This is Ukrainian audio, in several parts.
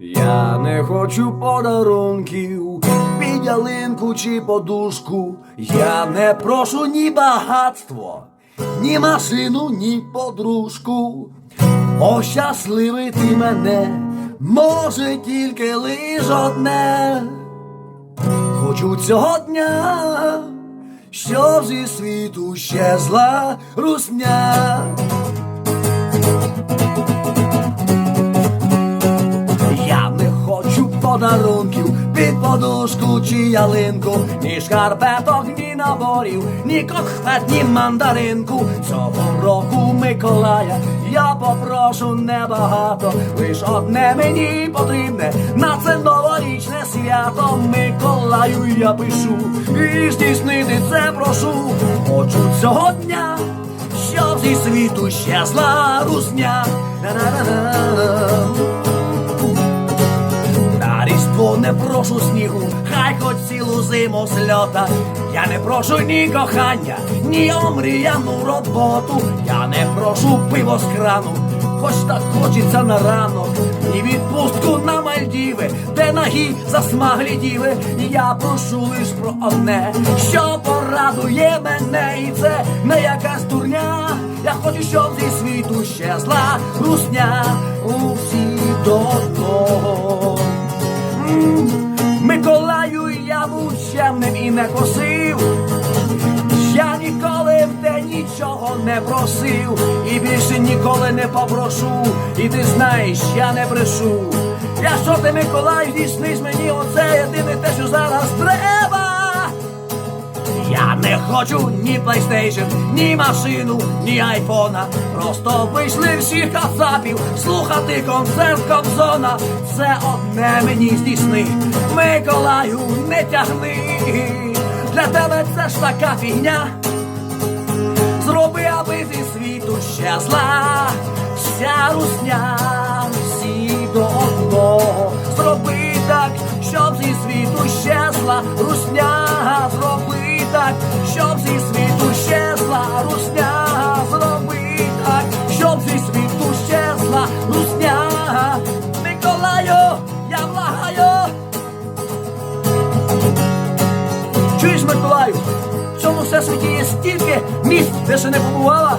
Я не хочу подарунків, під ялинку чи подушку. Я не прошу ні багатство, ні машину, ні подружку. Ощасливити мене може тільки лиш одне. Хочу цього дня, щоб зі світу щезла русня. Подушку чи ялинку, ні шкарпеток, ні наборів, ні кохвет, ні мандаринку. Цього року Миколая я попрошу небагато, лиш одне мені потрібне на це новорічне свято. Миколаю я пишу і здійснити це прошу. Хочу цього дня, щоб зі світу щезла русня. Різдво не прошу снігу, хай хоч цілу зиму сльота. Я не прошу ні кохання, ні омріяну роботу. Я не прошу пиво з крану, хоч так хочеться на ранок. Ні відпустку на Мальдіви, де нагі засмаглі діви. Я прошу лиш про одне, що порадує мене, і це не якась дурня. Я хочу, щоб зі світу щезла русня усі до одного. Не косив. Я ніколи в день нічого не просив і більше ніколи не попрошу. І ти знаєш, я не брешу. Я що ти Миколай дійсниш мені оце єдине те, що зараз треба. Хочу ні PlayStation, ні машину, ні айфона. Просто вийшли всіх кацапів слухати концерт Кобзона. Це одне мені здійсни, Миколаю, не тягни. Для тебе це ж така фігня. Зроби, аби зі світу щезла вся русня, всі до одного. Зроби так, щоб зі світу щезла русня. Зроби так, щоб зі світу щезла русня. Зроби так, щоб зі світу щезла русня. Миколаю, я благаю. Чуєш, Миколаю, в цьому всесвіті є стільки місць, де ще не побувала.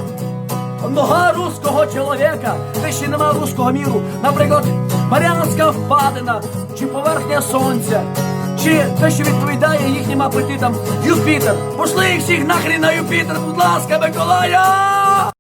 Нога руського чоловіка, де ще нема руського міру. Наприклад, Маріанська впадина, чи поверхня сонця, чи те, що відповідає їхнім апетитам Юпітер. Пошли їх всіх нахрін на Юпітер, будь ласка, Миколая!